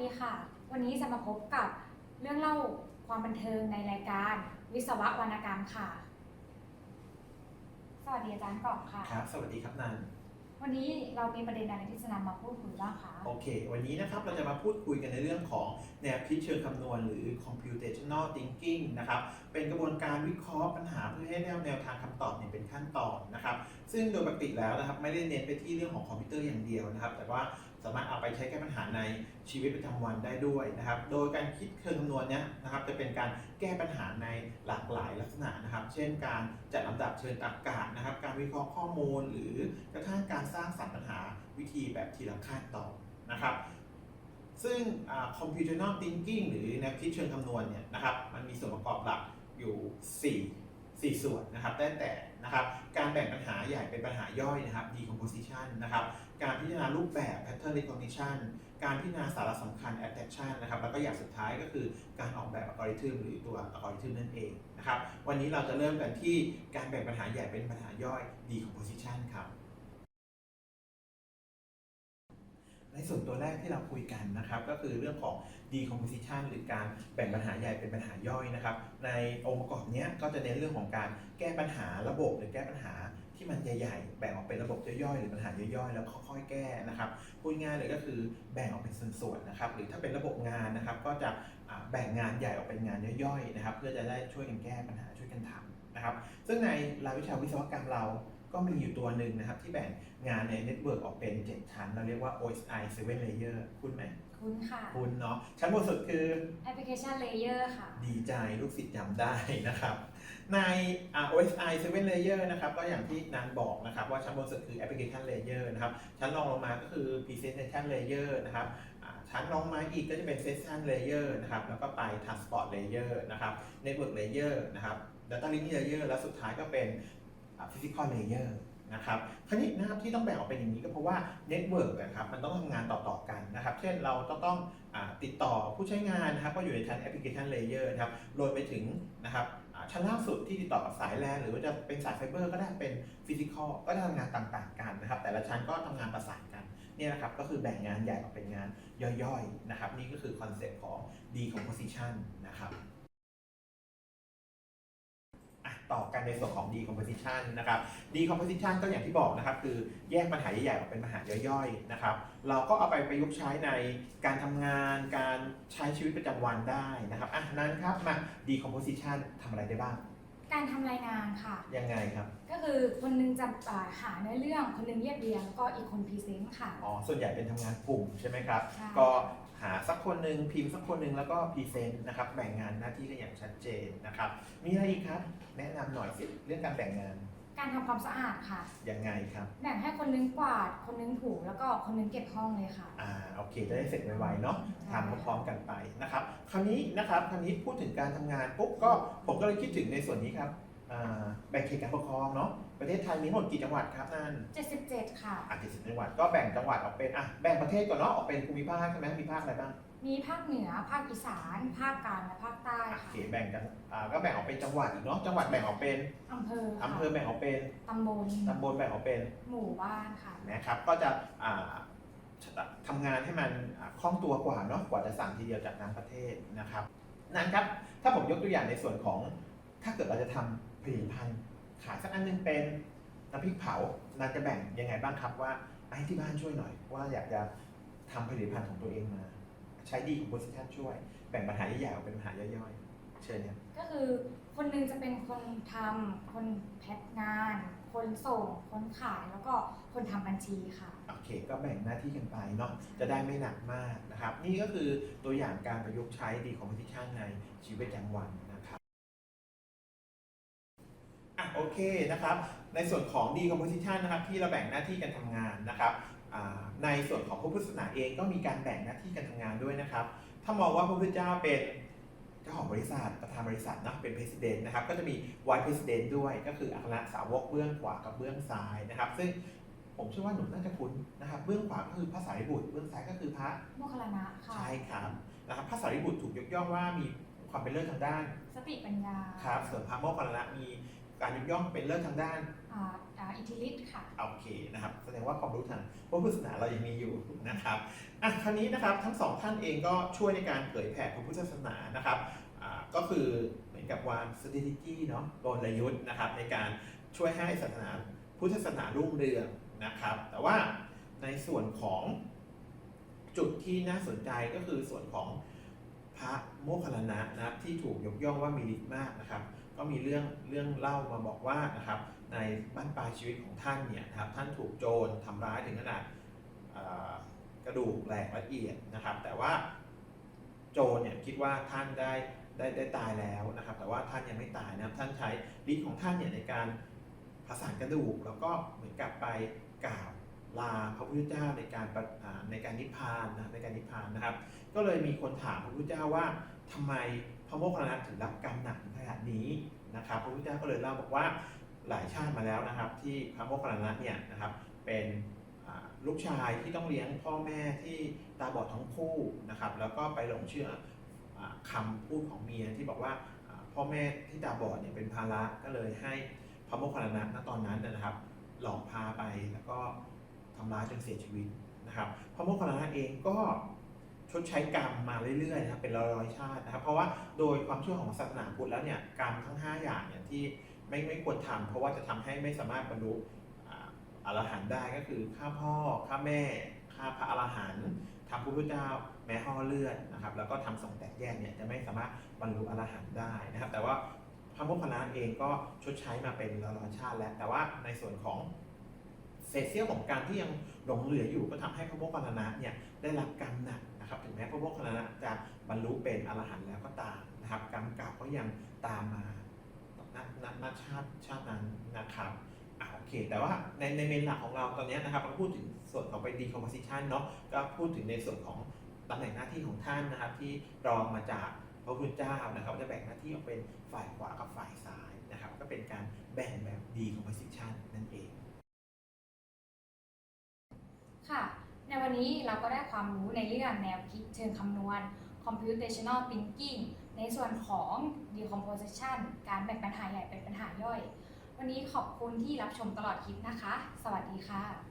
ดีค่ะ วันนี้จะมาพบกับเรื่องเล่าความบันเทิงในรายการวิศวะวรรณกรรมค่ะ สวัสดีอาจารย์กล่องค่ะ ครับ สวัสดีครับนันวันนี้เรามีประเด็นอะไรที่จะนำมาพูดคุยบ้างคะโอเค วันนี้นะครับเราจะมาพูดคุยกันในเรื่องของแนวคิดเชิงคำนวณหรือ computational thinking นะครับเป็นกระบวนการวิเคราะห์ปัญหาเพื่อให้ได้แนวทางคำตอบเนี่ยเป็นขั้นตอนนะครับ ซึ่งโดยปกติแล้วนะครับไม่ได้เน้นไปที่เรื่องของคอมพิวเตอร์อย่างเดียวนะครับ แต่ว่าสามารถเอาไปใช้แก้ปัญหาในชีวิตประจำวันได้ด้วยนะครับ โดยการคิดเชิงคำนวณเนี้ยนะครับจะเป็นการแก้ปัญหาในหลากหลายลักษณะนะครับ เช่น การจัดลำดับเชิงตรรกะนะครับ การวิเคราะห์ข้อมูล หรือกระทั่งการสร้างสรรค์ปัญหาวิธีแบบทีละขั้นตอนนะครับซึ่ง computational thinking หรือแนวคิดเชิงคำนวณเนี่ยนะครับ มันมีส่วนประกอบหลักอยู่ 4 4 ส่วนนะครับ ได้แต่ นะครับ การแบ่งปัญหาใหญ่เป็นปัญหาย่อยนะครับ decomposition นะครับ การพิจารณารูปแบบ pattern recognition การพิจารณาสาระสำคัญ attraction นะครับ แล้วก็อย่างสุดท้ายก็คือการออกแบบอัลกอริทึมหรือตัวอัลกอริทึมนั่นเองนะครับ วันนี้เราจะเริ่มกันที่การแบ่งปัญหาใหญ่เป็นปัญหาย่อย decomposition ครับ ในส่วนตัวแรกที่เราคุยกันนะครับก็คือเรื่องของ decomposition หรือการแบ่งปัญหาใหญ่เป็นปัญหาย่อยนะครับ ในองค์ประกอบนี้ก็จะเน้นเรื่องของการแก้ปัญหาระบบหรือแก้ปัญหาที่มันใหญ่ๆ แบ่งออกเป็นระบบย่อยๆ หรือปัญหาย่อยๆ แล้วค่อยๆ แก้นะครับพูดง่ายเลยก็คือแบ่งออกเป็นส่วนๆ นะครับ หรือถ้าเป็นระบบงานนะครับ ก็จะแบ่งงานใหญ่ออกเป็นงานย่อยๆ นะครับ เพื่อจะได้ช่วยกันแก้ปัญหาช่วยกันทำนะครับ ซึ่งในรายวิชาวิศวกรรมเรา ก็มีอยู่ตัวหนึ่งนะครับ ที่แบ่งงานในเน็ตเวิร์กออกเป็น 7 ชั้น เราเรียกว่า OSI 7 layer คุ้นไหมคุณค่ะ คุ้นเนาะชั้นบนสุดคือ application layer ค่ะ ดีใจลูกศิษย์จำได้นะครับ ในอ่า OSI 7 layer นะครับ ก็อย่างที่นันบอกนะครับ ว่าชั้นบนสุดคือ application layer นะครับ ชั้นรองลงมาก็คือ presentation layer นะครับอ่าชั้นรองมาอีกก็จะเป็น session layer นะครับ แล้วก็ไป transport layer นะครับ network layer นะครับ data link layer แล้วสุดท้ายก็เป็นอ่า physical layer นะครับคราวนี้นะครับที่ต้องแบ่งออกเป็นอย่างนี้ก็เพราะว่า network นะครับมันต้องทำงานต่อๆกันนะครับ เช่นเราต้องต้องติดต่อผู้ใช้งานนะครับก็อยู่ในชั้น application layer นะครับรวมไปถึงนะครับชั้นล่างสุดที่ติดต่อกับสายแลนหรือว่าจะเป็นสายไฟเบอร์ก็ได้เป็น physical ก็จะทำงานต่างๆกันนะครับ แต่ละชั้นก็ทำงานประสานกันเนี่ยนะครับก็คือแบ่งงานใหญ่ออกเป็นงานย่อยๆนะครับ นี่ก็คือคอนเซ็ปต์ของ decomposition นะครับ ต่อกันในส่วนของ decomposition นะครับ decomposition ก็อย่างที่บอกนะครับ คือแยกปัญหาใหญ่ๆออกเป็นปัญหาย่อยๆนะครับ เราก็เอาไปประยุกต์ใช้ในการทำงานการใช้ชีวิตประจำวันได้นะครับอะนั้นครับมา decomposition ทำอะไรได้บ้าง การทำรายงานค่ะ ยังไงครับ ก็คือคนหนึงจะอ่าหาเนื้อเรื่อง คนหนึงเรียบเรียงก็อีกคนพรีเซนต์ค่ะ อ๋อ ส่วนใหญ่เป็นทำงานกลุ่มใช่ไหมครับ ใช่ ก็หาสักคนหนึ่งพิมพ์สักคนหนึ่งแล้วก็พรีเซนต์นะครับ แบ่งงานหน้าที่กันอย่างชัดเจนนะครับ มีอะไรอีกครับ แนะนำหน่อยสิเรื่องการแบ่งงานการทำความสะอาดค่ะ ยังไงครับ แบ่งให้คนนึงกวาด คนนึงถูแล้วก็คนนึงเก็บห้องเลยค่ะ อ่า โอเค จะได้เสร็จไวๆเนาะทำพร้อมๆกันไปนะครับ คราวนี้นะครับคราวนี้พูดถึงการทำงานปุ๊บก็ผมก็เลยคิดถึงในส่วนนี้ครับอ่าแบ่งเขตการปกครองเนาะประเทศไทยมีทั้งหมดกี่จังหวัดครับนั่น77 ค่ะอะ70จังหวัดก็แบ่งจังหวัดออกเป็นอะแบ่งประเทศก่อนเนาะออกเป็นภูมิภาคใช่ไหมมีภาคอะไรบ้างมีภาคเหนือภาคอีสานภาคกลางและภาคใต้โอค่ะเคแบ่งจังอ่าก็แบ่งออกเป็นจังหวัดอีกเนาะจังหวัดแบ่งออกเป็นอำเภอค่ะอำเภอแบ่งออกเป็นตำบลตำบลแบ่งออกเป็นหมู่บ้านค่ะนะครับก็จะอ่า ทำงานให้มันคล่องตัวกว่าเนาะกว่าจะสั่งทีเดียวจากทั้งประเทศนะครับนั่นครับถ้าผมยกตัวอย่างในส่วนของถ้าเกิดเราจะทำผลิตภัณฑ์ขายสักอันหนึงเป็นน้ำพริกเผาน่าจะแบ่งยังไงบ้างครับว่าให้ที่บ้านช่วยหน่อย ว่าอยากจะทำผลิตภัณฑ์ของตัวเองมา ใช้ดีคอมโพสิชันช่วย แบ่งปัญหาใหญ่ๆออกเป็นปัญหาย่อยๆ เชิญครับก็คือคนหนึงจะเป็นคนทำคนแพ็คงาน คนส่ง คนขายแล้วก็คนทำบัญชีค่ะ โอเค ก็แบ่งหน้าที่กันไปเนาะจะได้ไม่หนักมากนะครับ นี่ก็คือตัวอย่างการประยุกต์ใช้ดีคอมโพสิชันในชีวิตประจำวันนะครับอะโอเคนะครับ ในส่วนของ decomposition นะครับ ที่เราแบ่งหน้าที่การทำงานนะครับในส่วนของพระพุทธศาสนาเองก็มีการแบ่งหน้าที่การทำงานด้วยนะครับ ถ้ามองว่าพระพุทธเจ้าเป็นเจ้าของบริษัทประธานบริษัทนะเป็น president นะครับ ก็จะมี vice president ด้วยก็คืออัครสาวกเบื้องขวากับเบื้องซ้ายนะครับ ซึ่ง ผมเชื่อว่าหนุ่มน่าจะคุ้นนะครับเบื้องขวาก็คือพระสารีบุตรเบื้องซ้ายก็คือพระโมคคัลลานะค่ะ ใช่ครับนะครับพระสารีบุตรถูกยกย่องว่ามีความเป็นเลิศทางด้านสติปัญญาครับส่วนพระโมคคัลลานะมีการยกย่องเป็นเลิศทางด้านอ่าอ่าอ่าอิทธิฤทธิ์ค่ะ โอเคนะครับแสดงว่าความรู้ทางพระพุทธศาสนาเรายังมีอยู่นะครับอะคราวนี้นะครับทั้งสองท่านเองก็ช่วยในการเผยแผ่พระพุทธศาสนานะครับอ่าก็คือเหมือนกับวาง strategy เนาะกลยุทธ์นะครับในการช่วยให้ศาสนาพุทธศาสนารุ่งเรือง นะครับ แต่ว่าในส่วนของจุดที่น่าสนใจก็คือส่วนของพระโมคคัลลานะนะที่ถูกยกย่องว่ามีฤทธิ์มากนะครับ ก็มีเรื่องเรื่องเล่ามาบอกว่านะครับในบ้านปลายชีวิตของท่านเนี่ยนะครับท่านถูกโจรทำร้ายถึงขนาดกระดูกแหลกละเอียดนะครับ แต่ว่าโจรเนี่ยคิดว่าท่านได้ได้ได้ตายแล้วนะครับ แต่ว่าท่านยังไม่ตายนะครับท่านใช้ฤทธิ์ของท่านเนี่ยในการ ผสานกระดูกแล้วก็เหมือนกับไปกล่าวลาพระพุทธเจ้าในการปะอ่าในการนิพพานนะในการนิพพานนะครับ ก็เลยมีคนถามพระพุทธเจ้าว่าทำไมพระโมคคัลลานะถึงรับกรรมหนักถึงขนาดนี้นะครับพระพุทธเจ้าก็เลยเล่าบอกว่าหลายชาติมาแล้วนะครับ ที่พระโมคคัลลานะเนี่ยนะครับเป็นลูกชายที่ต้องเลี้ยงพ่อแม่ที่ตาบอดทั้งคู่นะครับ แล้วก็ไปหลงเชื่ออ่าคำพูดของเมียที่บอกว่าอ่าพ่อแม่ที่ตาบอดเนี่ยเป็นภาระก็เลยให้ พระโมคคัลลานะณตอนนั้นนะครับ หลอกพาไปแล้วก็ทำร้ายจนเสียชีวิตนะครับพระโมคคัลลานะเองก็ชดใช้กรรมมาเรื่อยๆนะครับเป็นร้อยๆชาตินะครับ เพราะว่าโดยความเชื่อของศาสนาพุทธแล้วเนี่ยกรรมทั้ง 5 อย่างเนี่ยที่ไม่ไม่ควรทำเพราะว่าจะทำให้ไม่สามารถบรรลุอ่าอรหันต์ได้ก็คือฆ่าพ่อฆ่าแม่ฆ่าพระอรหันต์ทำพระพุทธเจ้าแม้ห่อเลือดนะครับ แล้วก็ทำสองแตกแยกเนี่ยจะไม่สามารถบรรลุอรหันต์ได้นะครับ แต่ว่า พระโมคคัลลานะเองก็ชดใช้มาเป็นร้อยชาติแล้ว แต่ว่าในส่วนของเศษเสี้ยวของการที่ยังหลงเหลืออยู่ก็ทำให้พระโมคคัลลานะเนี่ยได้รับกรรมหนักนะครับถึงแม้พระโมคคัลลานะจะบรรลุเป็นอรหันต์แล้วก็ตามนะครับกรรมเก่าก็ยังตามมาณณณชาติชาตินั้นนะครับอ่าโอเค แต่ว่าในในเมนหลักของเราตอนนี้นะครับเราพูดถึงส่วนของไป decomposition เนาะก็พูดถึงในส่วนของตำแหน่งหน้าที่ของท่านนะครับที่รองมาจาก ระพุทธเจ้านะครับจะแบ่งหน้าที่ออกเป็นฝ่ายขวากับฝ่ายซ้ายนะครับ ก็เป็นการแบ่งแบบ decomposition นั่นเอง ค่ะ ในวันนี้เราก็ได้ความรู้ในเรื่องแนวคิดเชิงคำนวณ computational thinking ในส่วนของ decomposition การแบ่งปัญหาใหญ่เป็นปัญหาย่อย วันนี้ขอบคุณที่รับชมตลอดคลิปนะคะ สวัสดีค่ะ